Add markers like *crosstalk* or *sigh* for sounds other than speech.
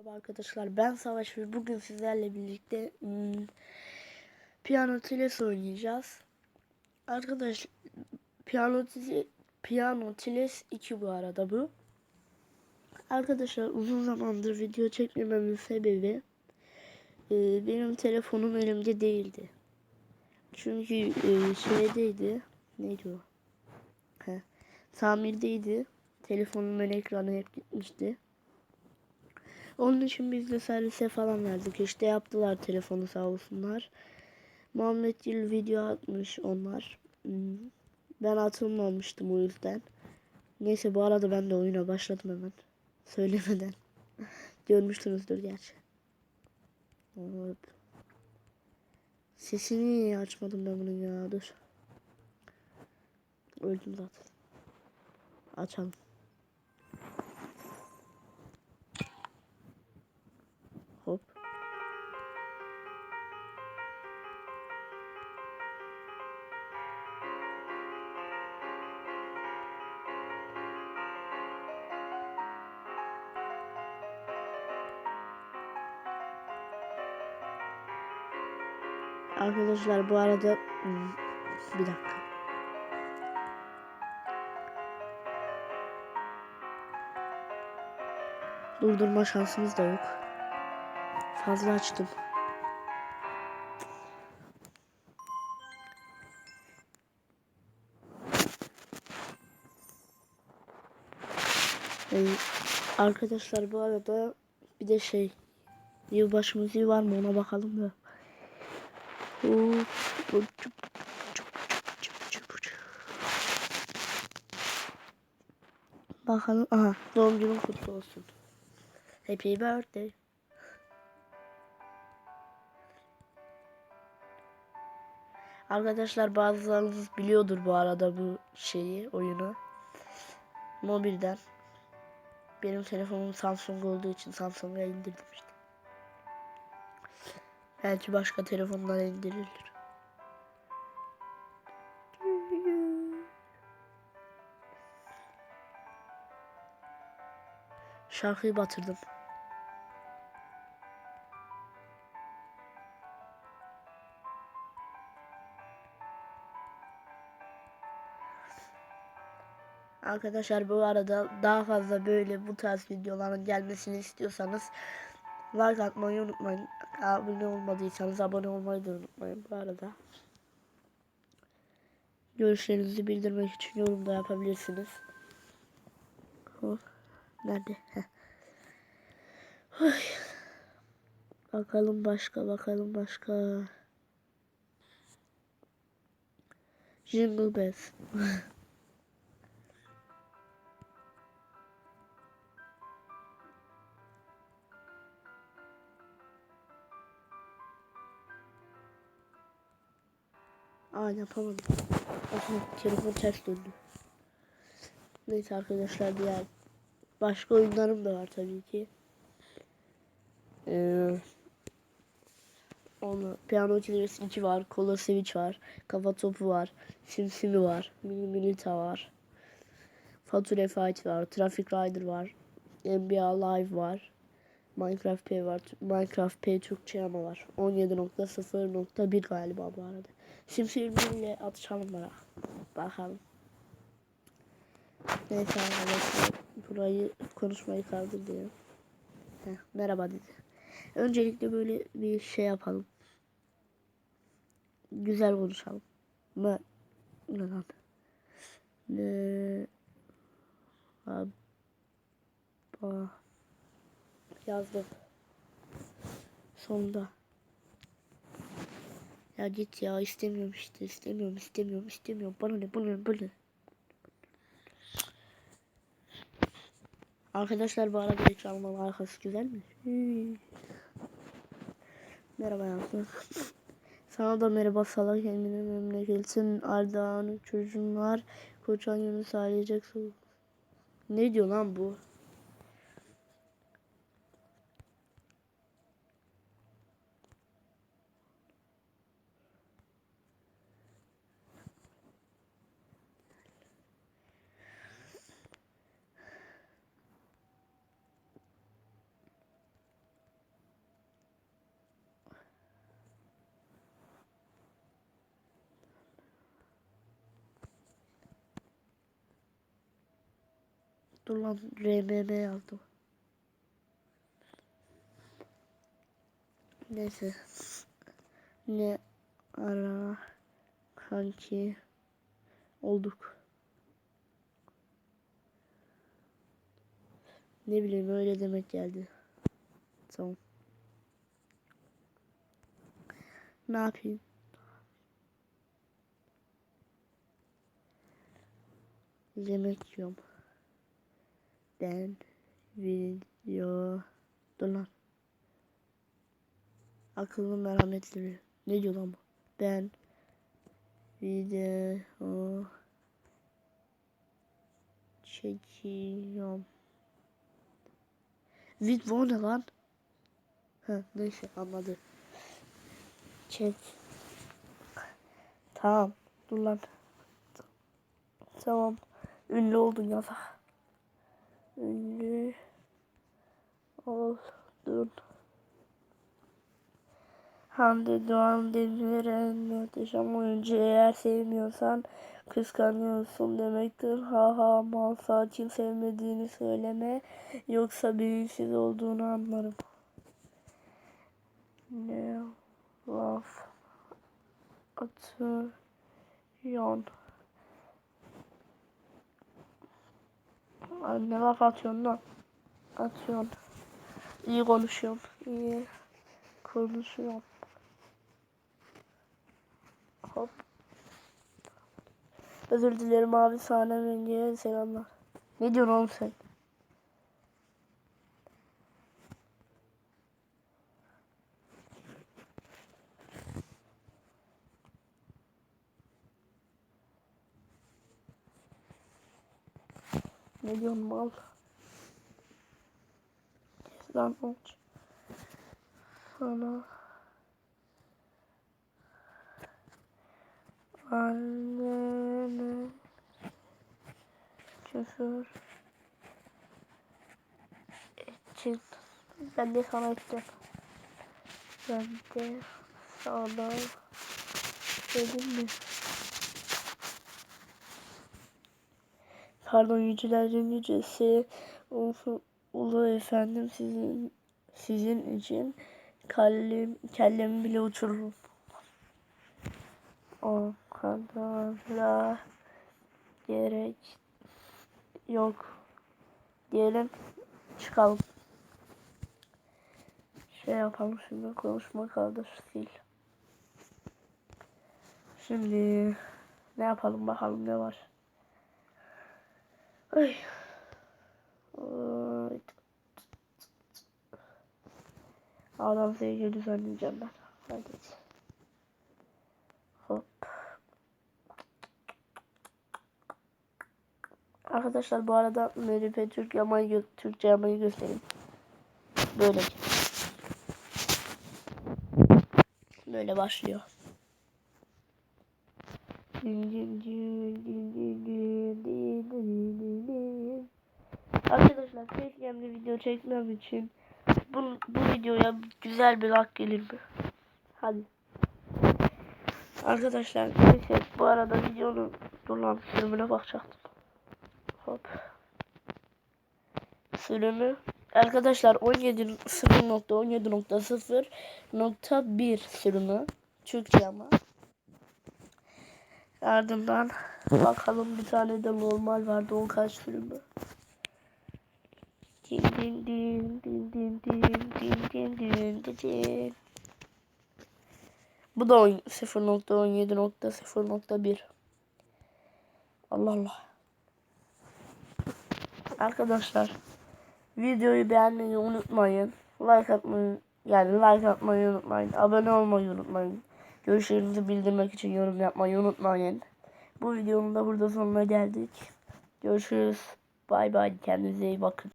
Merhaba arkadaşlar ben Savaş ve bugün sizlerle birlikte hmm, Piyano Tiles oynayacağız. Arkadaş Piyano Tiles, Piyano Tiles 2 bu arada bu. Arkadaşlar uzun zamandır video çekmememin sebebi e, benim telefonum elimde değildi. Çünkü e, şeydeydi. Neydi o? He, tamirdeydi. Telefonumun ekranı hep gitmişti. Onun için biz de servise falan verdik. İşte yaptılar telefonu sağ olsunlar. Muhammed Gül video atmış onlar. Hmm. Ben atılmamıştım o yüzden. Neyse bu arada ben de oyuna başladım hemen. *laughs* Söylemeden. *laughs* Görmüşsünüzdür gerçi. Evet. Sesini niye açmadım ben bunun ya dur. Öldüm zaten. Açalım. Arkadaşlar bu arada bir dakika. Durdurma şansımız da yok. Fazla açtım. Ee, arkadaşlar bu arada bir de şey yılbaşı müziği var mı ona bakalım da. Bakalım. Aha doğum günün kutlu olsun. Happy birthday. Arkadaşlar bazılarınız biliyordur bu arada bu şeyi oyunu. Mobilden. Benim telefonum Samsung olduğu için Samsung'a indirdim işte. Belki başka telefonlara indirilir. Şarkıyı batırdım. Arkadaşlar bu arada daha fazla böyle bu tarz videoların gelmesini istiyorsanız like atmayı unutmayın. Abone olmadıysanız abone olmayı da unutmayın bu arada. Görüşlerinizi bildirmek için yorum da yapabilirsiniz. Hop. Nerede? Bakalım başka bakalım başka. Jingle Bells. *laughs* Aa yapamadım. Aha, telefon ters döndü. Neyse arkadaşlar diğer başka oyunlarım da var tabii ki. Ee, onu Piano Killers 2 var, Color Switch var, Kafa Topu var, Simsimi var, Mini Milita var, Fature Fight var, Traffic Rider var, NBA Live var, Minecraft P var, Minecraft P Türkçe ama var. 17.0.1 galiba bu arada. Simsi ile atışalım bana. Bakalım. Neyse arkadaşlar burayı konuşmayı kaldır diyor. Heh, merhaba dedi. Öncelikle böyle bir şey yapalım. Güzel konuşalım. Ne? Ne lan? Ne? Abba. Yazdım. Sonunda. Ya git ya istemiyorum işte istemiyorum istemiyorum istemiyorum bana ne bana ne bana. Arkadaşlar bu arada ekranımın arkası güzel mi? Hmm. Merhaba Yansın. Sana da merhaba salak kendine memleketin Ardahan'ı çocuğun var. Koçan Yunus ailecek Ne diyor lan bu? Dur lan RMM yazdım. Neyse. Ne ara kanki olduk. Ne bileyim öyle demek geldi. Tamam. Ne yapayım? Yemek yiyorum. Ben video dur lan. Akıllı merhametli bir. Ne diyor lan bu? Ben video çekiyorum. Video ne lan? Ha neyse anladı. Çek. Tamam. Dur lan. Tamam. Ünlü oldun yazak. Ünlü oldun. Hande Doğan Demirel muhteşem oyuncu. Eğer sevmiyorsan kıskanıyorsun demektir. Ha ha mal sakin sevmediğini söyleme. Yoksa bilinçsiz olduğunu anlarım. Ne laf atıyorsun? Ay, Ne laf atıyorsun lan? Atıyorsun. İyi konuşuyorum. İyi konuşuyorum. Hop. Özür dilerim abi sahne rengine selamlar. Ne diyorsun oğlum sen? Ne diyorsun mal? Lan aç. Sana annene küfür ettin. Ben de sana ettim. Ben de sana dedim mi? Pardon yücelerin yücesi ulu, ulu efendim sizin sizin için kalem, kellemi bile uçururum. O kadarla gerek yok. Diyelim çıkalım. Şey yapalım şimdi konuşma kaldır sil. Şimdi ne yapalım bakalım ne var. Ay. Adam sevgili düzenleyeceğim ben. Hadi. Hop. Arkadaşlar bu arada Meripe Türk yamayı Türkçe yamayı göstereyim. Böyle. Böyle başlıyor. Arkadaşlar Facecam'de video çekmem için bu, bu videoya güzel bir like gelir mi? Hadi. Arkadaşlar neyse bu arada videonun dolan sürümüne bakacaktım. Hop. Sürümü Arkadaşlar 17 0.17.0.1 sürümü Türkçe ama. Ardından bakalım bir tane de normal vardı o kaç sürümü. Din din din din din din din din din din din. Bu da 0.17.0.1 Allah Allah. Arkadaşlar videoyu beğenmeyi unutmayın. Like atmayı yani like atmayı unutmayın. Abone olmayı unutmayın. Görüşlerinizi bildirmek için yorum yapmayı unutmayın. Bu videonun da burada sonuna geldik. Görüşürüz. Bay bay. Kendinize iyi bakın.